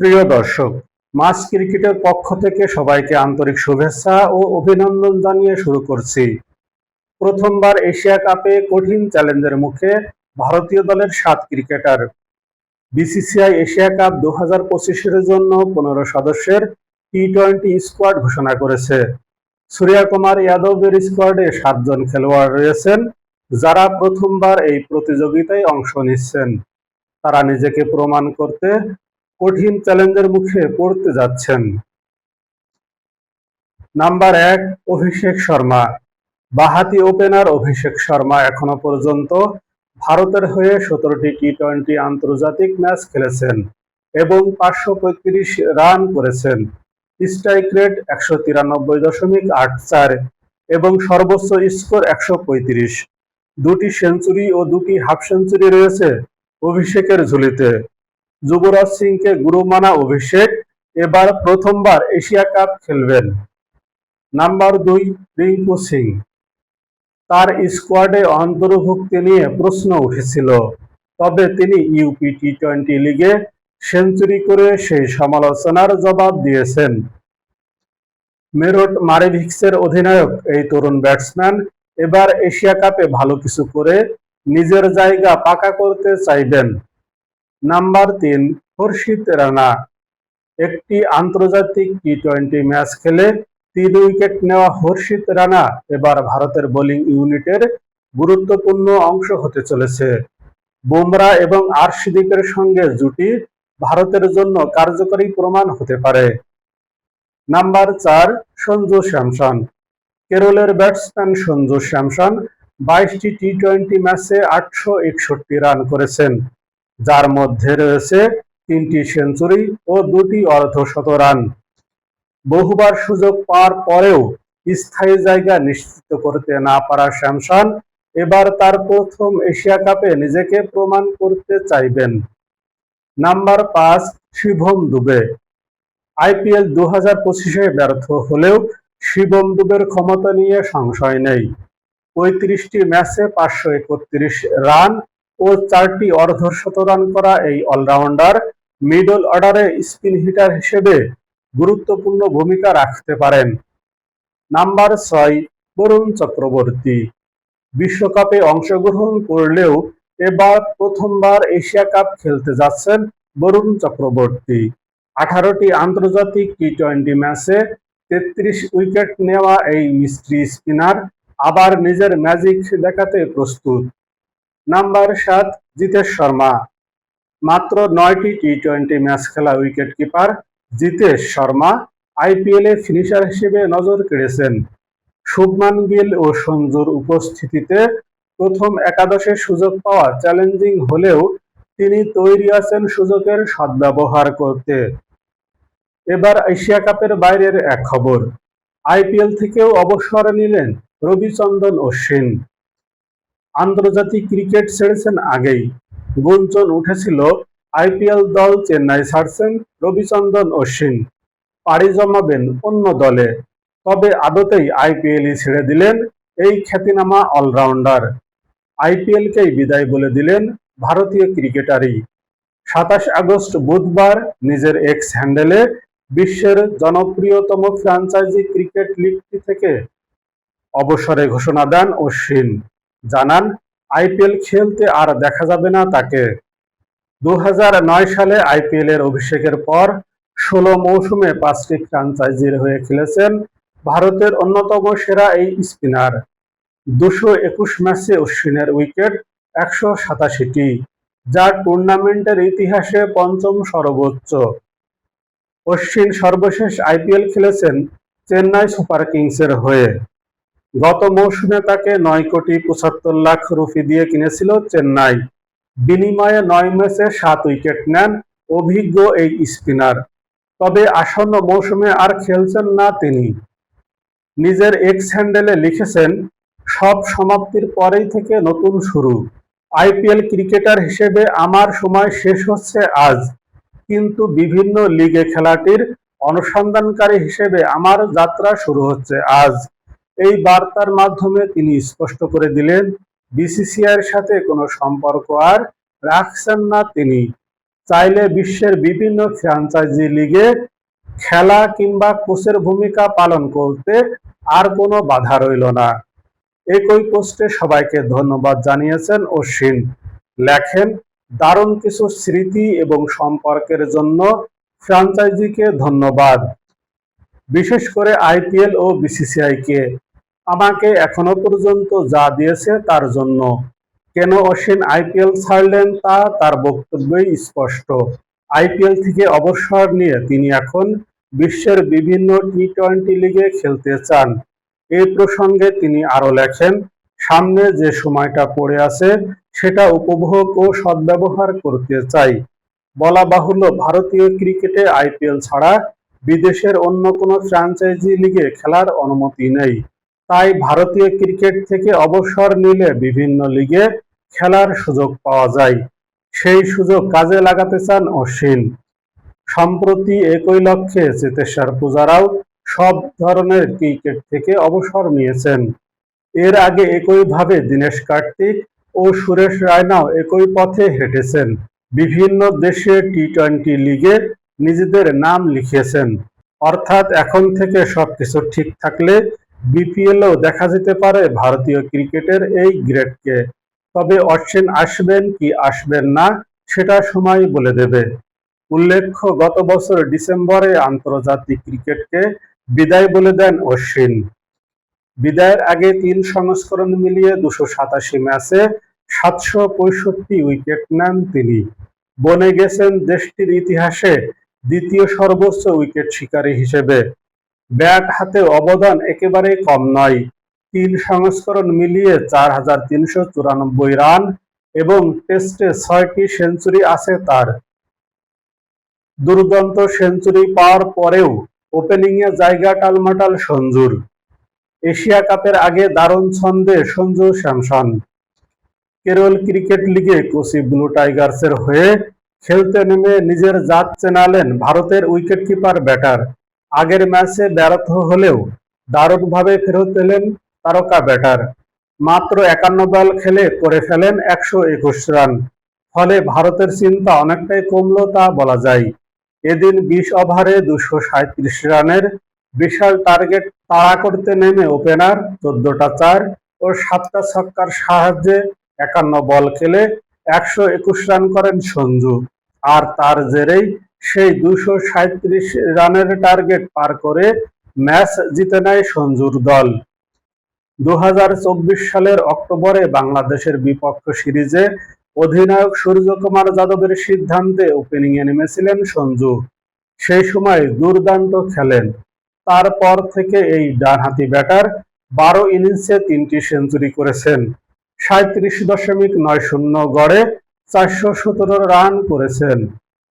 প্রিয় দর্শক মাস ক্রিকেটের পক্ষ থেকে সবাইকে আন্তরিক শুভেচ্ছা ও অভিনন্দন জানিয়ে শুরু করছি। প্রথমবার এশিয়া কাপে কঠিন চ্যালেঞ্জের মুখে ভারতীয় দলের সাত ক্রিকেটার। বিসিসিআই এশিয়া কাপ দু হাজার পঁচিশের জন্য পনেরো সদস্যের টি টোয়েন্টি স্কোয়াড ঘোষণা করেছে। সূর্যা কুমার যাদবের স্কোয়াডে সাতজন খেলোয়াড় রয়েছেন, যারা প্রথমবার এই প্রতিযোগিতায় অংশ নিচ্ছেন। তারা নিজেকে প্রমাণ করতে কঠিন চ্যালেঞ্জের মুখে পড়তে যাচ্ছেন। নাম্বার এক, অভিষেক শর্মা। বাহাতি ওপেনার অভিষেক শর্মা এখনও পর্যন্ত ভারতের হয়ে সতেরোটি টি টোয়েন্টি আন্তর্জাতিক ম্যাচ খেলেছেন এবং পাঁচশো পঁয়ত্রিশ রান করেছেন। স্ট্রাইক রেট একশো তিরানব্বই দশমিক আট চার এবং সর্বোচ্চ স্কোর একশো পঁয়ত্রিশ। দুটি সেঞ্চুরি ও দুটি হাফ সেঞ্চুরি রয়েছে অভিষেকের ঝুলিতে। যুবরাজ সিংকে গুরু মানা অভিষেক। এবার প্রথমবার এশিয়া কাপ খেলবেন নাম্বার দুই রিঙ্কু সিং। তার স্কোয়াডে অন্তর্ভুক্তি নিয়ে প্রশ্ন উঠেছিল। তবে তিনি ইউপি টি টোয়েন্টি লিগে সেঞ্চুরি করে সেই সমালোচনার জবাব দিয়েছেন। মেরট মারেভিক্সের অধিনায়ক এই তরুণ ব্যাটসম্যান এবার এশিয়া কাপে ভালো কিছু করে নিজের জায়গা পাকা করতে চাইবেন। নাম্বার তিন, হর্ষিত রানা। একটি আন্তর্জাতিক টি টোয়েন্টি ম্যাচ খেলে তিন উইকেট নেওয়া হর্ষিত রানা এবার ভারতের বোলিং ইউনিটের গুরুত্বপূর্ণ অংশ হতে চলেছে। বুমরা এবং আরশিদিকের সঙ্গে জুটি ভারতের জন্য কার্যকরী প্রমাণ হতে পারে। নাম্বার চার, সঞ্জু স্যামসন। কেরলের ব্যাটসম্যান সঞ্জু স্যামসন বাইশটি টি টোয়েন্টি ম্যাচে আটশো একষট্টি রান করেছেন। যার মধ্যে রয়েছে তিনটি সেঞ্চুরি ও দুটি অর্ধশত রান বহুবার সুযোগ পাওয়ার পরেও স্থায়ী জায়গা নিশ্চিত করতে না পারা স্যামসন এবার তার প্রথম এশিয়া কাপে নিজেকে প্রমাণ করতে চাইবেন। নাম্বার পাঁচ, শিভম দুবে। আইপিএল দু হাজার পঁচিশে ব্যর্থ হলেও শিবম দুবের ক্ষমতা নিয়ে সংশয় নেই। পঁয়ত্রিশটি ম্যাচে পাঁচশো একত্রিশ রান ও চারটি অর্ধশত রান করা এই অলরাউন্ডার মিডল অর্ডারে স্পিন হিটার হিসেবে গুরুত্বপূর্ণ ভূমিকা রাখতে পারেন। নাম্বার ছয়, বরুণ চক্রবর্তী। বিশ্বকাপে অংশগ্রহণ করলেও এবার প্রথমবার এশিয়া কাপ খেলতে যাচ্ছেন বরুণ চক্রবর্তী। আঠারোটি আন্তর্জাতিক টি টোয়েন্টি ম্যাচে তেত্রিশ উইকেট নেওয়া এই মিস্ট্রি স্পিনার আবার নিজের ম্যাজিক দেখাতে প্রস্তুত। নাম্বার সাত, জিতেশ শর্মা। মাত্র নয়টি টি টোয়েন্টি ম্যাচ খেলা উইকেট কিপার জিতেশ শর্মা আইপিএলে ফিনিশার হিসেবে নজর কেড়েছেন। শুভমান গিল ও সঞ্জুর উপস্থিতিতে প্রথম একাদশে সুযোগ পাওয়া চ্যালেঞ্জিং হলেও তিনি তৈরি আছেন সুযোগের সদ্ব্যবহার করতে। এবার এশিয়া কাপের বাইরের এক খবর। আইপিএল থেকেও অবসর নিলেন রবিচন্দন অশ্বিন। আন্তর্জাতিক ক্রিকেট ছেড়েছেন আগেই। গুঞ্জন উঠেছিল আইপিএল দল চেন্নাই ছাড়ছেন রবিচন্দ্রন অশ্বিন। পাড়ি জমাবেন অন্য দলে। তবে আদতেই আইপিএলই ছেড়ে দিলেন এই খ্যাতিনামা অলরাউন্ডার। আইপিএলকেই বিদায় বলে দিলেন ভারতীয় ক্রিকেটারই। সাতাশ আগস্ট বুধবার নিজের এক্স হ্যান্ডেলে বিশ্বের জনপ্রিয়তম ফ্র্যাঞ্চাইজি ক্রিকেট লিগটি থেকে অবসরে ঘোষণা দেন অশ্বিন। জানান, আইপিএল খেলতে আর দেখা যাবে না তাকে। দু হাজার নয় সালে আইপিএল এর অভিষেকের পর ষোলো মৌসুমে পাঁচটি ফ্র্যাঞ্চাইজির হয়ে খেলেছেন ভারতের অন্যতম সেরা এই স্পিনার। দুশো একুশ ম্যাচে অশ্বিনের উইকেট, একশো সাতাশিটি যা টুর্নামেন্টের ইতিহাসে পঞ্চম সর্বোচ্চ। অশ্বিন সর্বশেষ আইপিএল খেলেছেন চেন্নাই সুপার কিংসের হয়ে। গত মৌসুমে তাকে নয় কোটি পঁচাত্তর লাখ রুপি দিয়ে কিনেছিল চেন্নাই। বিনিময়ে নয় ম্যাচে সাত উইকেট নেন অভিজ্ঞ এই স্পিনার। তবে আসন্ন মৌসুমে আর খেলছেন না তিনি। নিজের এক্স হ্যান্ডেলে লিখেছেন, সব সমাপ্তির পরেই থেকে নতুন শুরু। আইপিএল ক্রিকেটার হিসেবে আমার সময় শেষ হচ্ছে আজ। কিন্তু বিভিন্ন লিগে খেলাটির অনুসন্ধানকারী হিসেবে আমার যাত্রা শুরু হচ্ছে আজ। এই বার্তার মাধ্যমে তিনি স্পষ্ট করে দিলেন বিসিসিআইয়ের সাথে কোনো সম্পর্ক আর রাখছেন না তিনি। চাইলে বিশ্বের বিভিন্ন ফ্র্যাঞ্চাইজি লিগে খেলা কিংবা কোচের ভূমিকা পালন করতে আর কোনো বাধা রইল না। একই পোস্টে সবাইকে ধন্যবাদ জানিয়েছেন অশ্বিন। লেখেন, দারুণ কিছু স্মৃতি এবং সম্পর্কের জন্য ফ্র্যাঞ্চাইজিকে ধন্যবাদ। বিশেষ করে আইপিএল ও বিসিসিআই কে। আমাকে এখনও পর্যন্ত যা দিয়েছে তার জন্য। কেন অশ্বিন আইপিএল ছাড়লেন তা তার বক্তব্যই স্পষ্ট। আইপিএল থেকে অবসর নিয়ে তিনি এখন বিশ্বের বিভিন্ন টি টোয়েন্টি লিগে খেলতে চান। এই প্রসঙ্গে তিনি আরও লেখেন, সামনে যে সময়টা পড়ে আছে, সেটা উপভোগ ও সদ্ব্যবহার করতে চাই। বলা বাহুল্য, ভারতীয় ক্রিকেটে আইপিএল ছাড়া বিদেশের অন্য কোনো ফ্র্যাঞ্চাইজি লিগে খেলার অনুমতি নেই। তাই ভারতীয় ক্রিকেট থেকে অবসর নিলে বিভিন্ন লিগে খেলার সুযোগ পাওয়া যায়। সেই সুযোগ কাজে লাগাতে চান অশ্বিন। সম্প্রতি একই লক্ষ্যে চেতেশ্বর পূজারাও সব ধরনের ক্রিকেট থেকে অবসর নিয়েছেন। এর আগে একইভাবে দীনেশ কার্তিক ও সুরেশ রায়নাও একই পথে হেঁটেছেন। বিভিন্ন দেশে টি টোয়েন্টি লিগে নিজেদের নাম লিখিয়েছেন। অর্থাৎ এখন থেকে সবকিছু ঠিক থাকলে বিপিএলও দেখা যেতে পারে ভারতীয় ক্রিকেটের এই গ্রেডকে। তবে অশ্বিন আসবেন কি আসবেন না, সেটা সময় বলে দেবে। উল্লেখ্য, গত বছর ডিসেম্বরে আন্তর্জাতিক ক্রিকেটকে বিদায় বলে দেন অশ্বিন। বিদায়ের আগে তিন সংস্করণ মিলিয়ে দুশো সাতাশি ম্যাচে সাতশো পঁয়ষট্টি উইকেট নেন তিনি। বনে গেছেন দেশটির ইতিহাসে দ্বিতীয় সর্বোচ্চ উইকেট শিকারী হিসেবে। ব্যাট হাতে অবদান একেবারেই কম নয়। তিন সংস্করণ মিলিয়ে চার হাজার তিনশো চুরানব্বই রান এবং টেস্টে ছয়টি সেঞ্চুরি আছে তার। দুর্দান্ত সেঞ্চুরি পাওয়ার পরেও ওপেনিংয়ে জায়গা টালমাটাল সঞ্জুর। এশিয়া কাপের আগে দারুণ ছন্দে সঞ্জু স্যামসন। কেরল ক্রিকেট লিগে কোচি ব্লু টাইগার্সের হয়ে খেলতে নেমে নিজের জাত চেনালেন ভারতের উইকেটকিপার ব্যাটার। আগের ম্যাচে ব্যর্থ হলেও দারুণভাবে ফেরত এলেন তারকা ব্যাটার। মাত্র একান্ন বল খেলে করে ফেলেন একশো একুশ রান। ফলে ভারতের চিন্তা অনেকটাই কমলো তা বলা যায়। এদিন বিশ ওভারে দুশো সাঁত্রিশ রানের বিশাল টার্গেট তাড়া করতে নেমে ওপেনার চোদ্দটা চার ও সাতটা ছক্কার সাহায্যে একান্ন বল খেলে একশো একুশ রান করেন সঞ্জু। আর তার জেরেই সেই দুশো সাঁত্রিশ রানের টার্গেট পার করে ম্যাচ জিতে নেয় সঞ্জুর দল। দু সালের অক্টোবরে বাংলাদেশের বিপক্ষ সিরিজে অধিনায়ক সূর্যকুমার যাদবের সিদ্ধান্তে ওপেনিংয়ে নেমেছিলেন সঞ্জু। সেই সময় দুর্দান্ত খেলেন। তারপর থেকে এই ডানহাতি ব্যাটার বারো ইনিংসে তিনটি সেঞ্চুরি করেছেন। সাঁত্রিশ দশমিক নয় শূন্য গড়ে চারশো সতেরো রান করেছেন।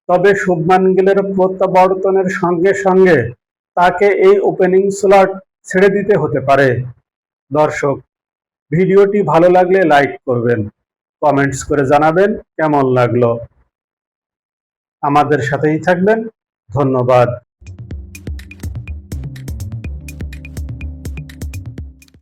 তবে শুভমান গিলের প্রত্যাবর্তনের সঙ্গে সঙ্গে তাকে এই ওপেনিং স্লট ছেড়ে দিতে হতে পারে। দর্শক, ভিডিওটি ভালো লাগলে লাইক করবেন কমেন্টস করে জানাবেন কেমন লাগল। আমাদের সাথেই থাকবেন, ধন্যবাদ।